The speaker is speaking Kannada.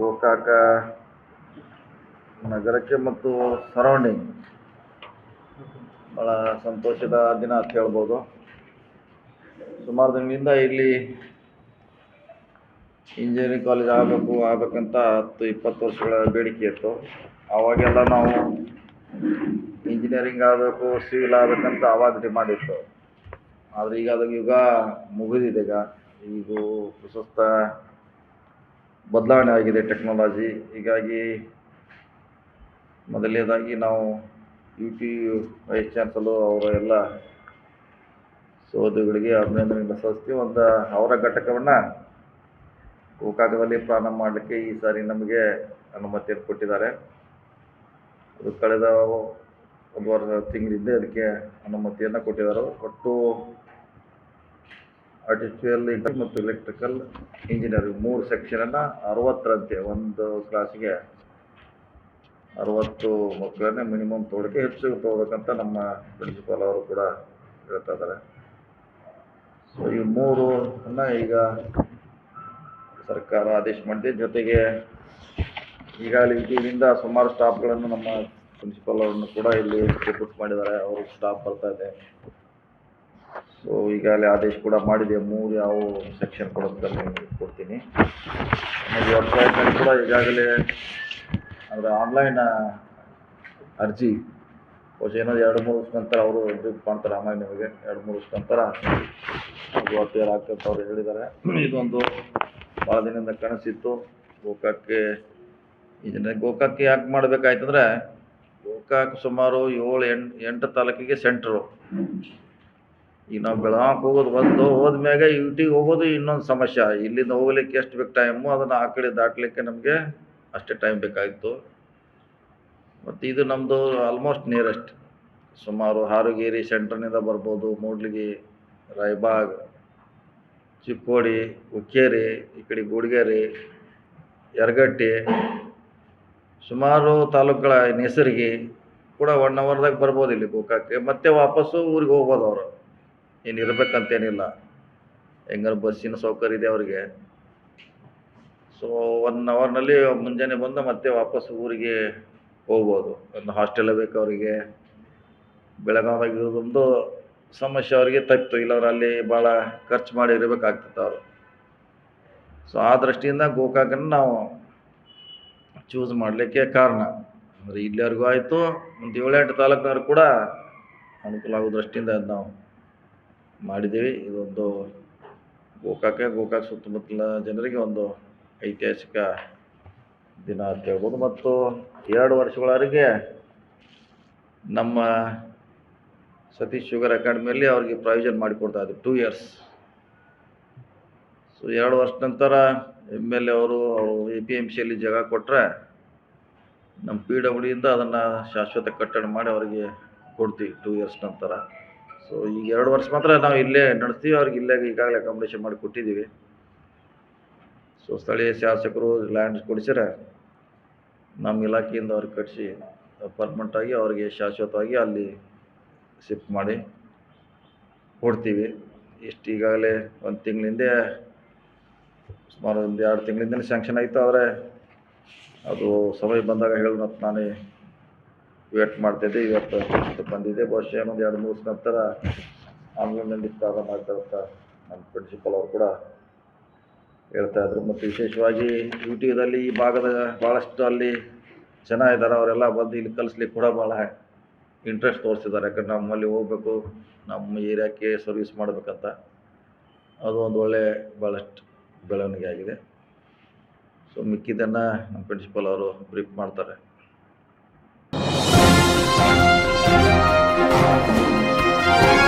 ಗೋಕಾಕ ನಗರಕ್ಕೆ ಮತ್ತು ಸರೌಂಡಿಂಗ್ ಭಾಳ ಸಂತೋಷದ ದಿನ ಅಂತ ಹೇಳ್ಬೋದು. ಸುಮಾರು ದಿನದಿಂದ ಇಲ್ಲಿ ಇಂಜಿನಿಯರಿಂಗ್ ಕಾಲೇಜ್ ಆಗಬೇಕು, ಆಗಬೇಕಂತ ಹತ್ತು, ಇಪ್ಪತ್ತು ವರ್ಷಗಳ ಬೇಡಿಕೆ ಇತ್ತು. ಆವಾಗೆಲ್ಲ ನಾವು ಇಂಜಿನಿಯರಿಂಗ್ ಆಗಬೇಕು ಸಿವಿಲ್ ಆಗಬೇಕಂತ ಆವಾಗ ಡಿಮಾಂಡ್ ಇತ್ತು ಆದರೆ ಈಗ ಅದು ಯುಗ ಮುಗಿದಿದೆ ಈಗ. ಈಗ ಪ್ರಸ್ತುತ ಬದಲಾವಣೆ ಆಗಿದೆ ಟೆಕ್ನಾಲಜಿ ಹೀಗಾಗಿ ಮೊದಲನೇದಾಗಿ ನಾವು ಯು ಟಿ ವೈಸ್ ಚಾನ್ಸಲರು ಅವರ ಎಲ್ಲ ಸೋದರಿಗಳಿಗೆ, ಅಭಿನಂದನೆಗಳನ್ನು ಸಲ್ಲಿಸ್ತೀವಿ. ಒಂದು ಅವರ ಘಟಕವನ್ನು ಗೋಕಾಕದಲ್ಲಿ ಪ್ರಾರಂಭ ಮಾಡಲಿಕ್ಕೆ ಈ ಸಾರಿ ನಮಗೆ ಅನುಮತಿಯನ್ನು ಕೊಟ್ಟಿದ್ದಾರೆ. ಅದು ಕಳೆದ ಒಂದು ವರ್ಷ, ತಿಂಗಳಿಂದ ಅದಕ್ಕೆ ಅನುಮತಿಯನ್ನು ಕೊಟ್ಟಿದ್ದಾರೆ. ಒಟ್ಟು ಆರ್ಟಿಫಿಷಿಯಲ್ ಮತ್ತು ಎಲೆಕ್ಟ್ರಿಕಲ್ ಇಂಜಿನಿಯರಿಂಗ್ ಮೂರು ಸೆಕ್ಷನನ್ನು ಅರವತ್ತರಂತೆ, ಒಂದು ಕ್ಲಾಸಿಗೆ ಅರವತ್ತು ಮಕ್ಕಳನ್ನೇ ಮಿನಿಮಮ್ ತೊಗೊಳಕ್ಕೆ ಹೆಚ್ಚು ತೊಗೋಬೇಕಂತ ನಮ್ಮ ಪ್ರಿನ್ಸಿಪಾಲ್ ಅವರು ಕೂಡ ಹೇಳ್ತಾ ಇದ್ದಾರೆ. ಸೊ ಈ ಮೂರು ಅನ್ನ ಈಗ ಸರ್ಕಾರ ಆದೇಶ ಮಾಡಿದೆ. ಜೊತೆಗೆ ಈಗಾಗಲೇ ಇದರಿಂದ ಸುಮಾರು ಸ್ಟಾಫ್ಗಳನ್ನು ನಮ್ಮ ಪ್ರಿನ್ಸಿಪಾಲ್ ಅವರನ್ನು ಕೂಡ ಇಲ್ಲಿ ಮಾಡಿದ್ದಾರೆ. ಅವರು ಸ್ಟಾಫ್ ಬರ್ತಾ ಇದೆ. ಸೊ ಈಗಾಗಲೇ ಆದೇಶ ಕೂಡ ಮಾಡಿದೆ. ಮೂರು ಯಾವ ಸೆಕ್ಷನ್ ಕೊಡೋದಕ್ಕೆ ಕೊಡ್ತೀನಿ. ಆಮೇಲೆ ವೆಬ್ಸೈಟ್ನಲ್ಲಿ ಕೂಡ ಈಗಾಗಲೇ ಅಂದರೆ ಆನ್ಲೈನ್ ಅರ್ಜಿ. ಏನೋ ಎರಡು ಮೂರು ವರ್ಷ ನಂತರ ಅವರು ಬ್ರೀಫ್ ಮಾಡ್ತಾರೆ, ಆಮೇಲೆ ನಿಮಗೆ ಎರಡು ಮೂರು ವರ್ಷ ನಂತರ ಅಪೇರ್ ಆಗ್ತಂತ ಅವ್ರು ಹೇಳಿದ್ದಾರೆ. ಇದೊಂದು ಭಾಳ ದಿನದಿಂದ ಕನಸಿತ್ತು ಗೋಕಾಕ್ಕೆ ಇದನ್ನ ಗೋಕಾಕ್ಕೆ ಯಾಕೆ ಮಾಡಬೇಕಾಯ್ತಂದ್ರೆ, ಗೋಕಾಕ್ ಸುಮಾರು ಏಳು, ಎಂಟು ಎಂಟು ತಾಲೂಕಿಗೆ ಸೆಂಟ್ರು ಈಗ ನಾವು ಬೆಳಗಾವಿಗೆ ಹೋಗೋದು ಒಂದು ಹೋದ್ಮ್ಯಾಗ ಯು ಟಿಗೆ ಹೋಗೋದು ಇನ್ನೊಂದು ಸಮಸ್ಯೆ. ಇಲ್ಲಿಂದ ಹೋಗ್ಲಿಕ್ಕೆ ಎಷ್ಟು ಬೇಕು ಟೈಮು ಅದನ್ನು ಆ ಕಡೆ ದಾಟಲಿಕ್ಕೆ ನಮಗೆ ಅಷ್ಟೇ ಟೈಮ್ ಬೇಕಾಗಿತ್ತು ಮತ್ತು ಇದು ನಮ್ಮದು ಆಲ್ಮೋಸ್ಟ್ ನಿಯರೆಸ್ಟ್ ಸುಮಾರು ಹಾರುಗೇರಿ ಸೆಂಟ್ರ್ನಿಂದ ಬರ್ಬೋದು, ಮೂಡ್ಲಿಗಿ, ರಾಯಬಾಗ್, ಚಿಕ್ಕೋಡಿ, ಹುಕ್ಕೇರಿ, ಈ ಕಡೆ ಗುಡಿಗೇರಿ, ಯರಗಟ್ಟಿ, ಸುಮಾರು ತಾಲೂಕುಗಳ ನೆಸರ್ಗಿ ಕೂಡ ಒನ್ ಅವರ್ದಾಗ ಬರ್ಬೋದು ಇಲ್ಲಿ ಗೋಕಾಕ್ಕೆ ಮತ್ತೆ ವಾಪಸ್ಸು ಊರಿಗೆ ಹೋಗ್ಬೋದು ಅವರು. ಏನು ಇರಬೇಕಂತೇನಿಲ್ಲ. ಹೆಂಗಾರು ಬಸ್ಸಿನ ಸೌಕರ್ಯ ಇದೆ ಅವರಿಗೆ. ಸೊ ಒನ್ ಅವರ್ನಲ್ಲಿ ಮುಂಜಾನೆ ಬಂದು ಮತ್ತೆ ವಾಪಸ್ ಊರಿಗೆ ಹೋಗ್ಬೋದು. ಒಂದು ಹಾಸ್ಟೆಲ್ ಬೇಕು ಅವರಿಗೆ. ಬೆಳಗಾವ್ದಾಗ ಇರೋದೊಂದು ಸಮಸ್ಯೆ ಅವರಿಗೆ ತಪ್ಪಿತು. ಇಲ್ಲವ್ರು ಅಲ್ಲಿ ಭಾಳ ಖರ್ಚು ಮಾಡಿ ಇರಬೇಕಾಗ್ತಿತ್ತು ಅವರು. ಸೊ ಆ ದೃಷ್ಟಿಯಿಂದ ಗೋಕಾಕನ್ನು ನಾವು ಚೂಸ್ ಮಾಡಲಿಕ್ಕೆ ಕಾರಣ. ಅಂದರೆ ಇಲ್ಲಿವರೆಗೂ ಆಯಿತು. ಒಂದು ಏಳೆಂಟು ತಾಲೂಕಿನವ್ರು ಕೂಡ ಅನುಕೂಲ ಆಗೋ ದೃಷ್ಟಿಯಿಂದ ನಾವು ಮಾಡಿದ್ದೀವಿ. ಇದೊಂದು ಗೋಕಾಕ ಗೋಕಾಕ ಸುತ್ತಮುತ್ತಲ ಜನರಿಗೆ ಒಂದು ಐತಿಹಾಸಿಕ ದಿನ ಅಂತ ಹೇಳ್ಬೋದು. ಮತ್ತು ಎರಡು ವರ್ಷಗಳವರೆಗೆ ನಮ್ಮ ಸತೀಶ್ ಶುಗರ್ ಅಕಾಡೆಮಿಯಲ್ಲಿ ಅವ್ರಿಗೆ ಪ್ರಾವಿಷನ್ ಮಾಡಿಕೊಡ್ತಾ ಇದ್ದೀವಿ ಟೂ ಇಯರ್ಸ್ ಸೊ ಎರಡು ವರ್ಷ ನಂತರ ಎಂ ಎಲ್ ಎ ಅವರು ಎ ಪಿ ಎಂ ಸಿಯಲ್ಲಿ ಜಾಗ ಕೊಟ್ಟರೆ ನಮ್ಮ ಪಿ ಡಬ್ಲ್ಯೂ ಡಿಯಿಂದ ಅದನ್ನು ಶಾಶ್ವತ ಕಟ್ಟಡ ಮಾಡಿ ಅವರಿಗೆ ಕೊಡ್ತೀವಿ ಟೂ ಇಯರ್ಸ್ ನಂತರ. ಸೊ ಈಗ ಎರಡು ವರ್ಷ ಮಾತ್ರ ನಾವು ಇಲ್ಲೇ ನಡೆಸ್ತೀವಿ. ಅವ್ರಿಗೆ ಇಲ್ಲೇ ಈಗಾಗಲೇ ಅಕಾಮಿಡೇಷನ್ ಮಾಡಿ ಕೊಟ್ಟಿದ್ದೀವಿ. ಸೊ ಸ್ಥಳೀಯ ಶಾಸಕರು ಲ್ಯಾಂಡ್ ಕೊಡಿಸಿದ್ರೆ ನಮ್ಮ ಇಲಾಖೆಯಿಂದ ಅವ್ರಿಗೆ ಕಟ್ಟಿಸಿ ಪರ್ಮನೆಂಟಾಗಿ ಅವರಿಗೆ ಶಾಶ್ವತವಾಗಿ ಅಲ್ಲಿ ಶಿಫ್ಟ್ ಮಾಡಿ ಕೊಡ್ತೀವಿ. ಇಷ್ಟು ಈಗಾಗಲೇ ಒಂದು ತಿಂಗಳಿಂದೆ, ಸುಮಾರು ಒಂದು ಎರಡು ತಿಂಗಳಿಂದಲೇ ಸ್ಯಾಂಕ್ಷನ್ ಆಯಿತು. ಆದರೆ ಅದು ಸಮಯ ಬಂದಾಗ ಹೇಳೋಣ ನಾನೇ ವೇಟ್ ಮಾಡ್ತಿದ್ದೆ, ಇವತ್ತು ಬಂದಿದೆ. ಬಹುಶಃ ಒಂದು ಎರಡು ಮೂರು ನಂತರ ಆನ್ಲೈನಲ್ಲಿ ಪ್ರಾರಂಭ ಮಾಡ್ತಾರಂತ ಅಂತ ನಮ್ಮ ಪ್ರಿನ್ಸಿಪಲ್ ಅವರು ಕೂಡ ಹೇಳ್ತಾ ಇದ್ರು. ಮತ್ತು ವಿಶೇಷವಾಗಿ ಯೂಟ್ಯೂಬಲ್ಲಿ ಈ ಭಾಗದ ಭಾಳಷ್ಟು ಅಲ್ಲಿ ಜನ ಇದ್ದಾರೆ, ಅವರೆಲ್ಲ ಬಂದು ಇಲ್ಲಿ ಕಲಿಸ್ಲಿಕ್ಕೆ ಕೂಡ ಭಾಳ ಇಂಟ್ರೆಸ್ಟ್ ತೋರಿಸಿದ್ದಾರೆ. ಯಾಕಂದ್ರೆ ನಮ್ಮಲ್ಲಿ ಹೋಗ್ಬೇಕು, ನಮ್ಮ ಏರಿಯಾಕ್ಕೆ ಸರ್ವಿಸ್ ಮಾಡಬೇಕಂತ. ಅದು ಒಂದು ಒಳ್ಳೆ ಭಾಳಷ್ಟು ಬೆಳವಣಿಗೆ ಆಗಿದೆ. ಸೊ ಮಿಕ್ಕಿದ್ದನ್ನು ನಮ್ಮ ಪ್ರಿನ್ಸಿಪಲ್ ಅವರು ಬ್ರೀಫ್ ಮಾಡ್ತಾರೆ. Thank you.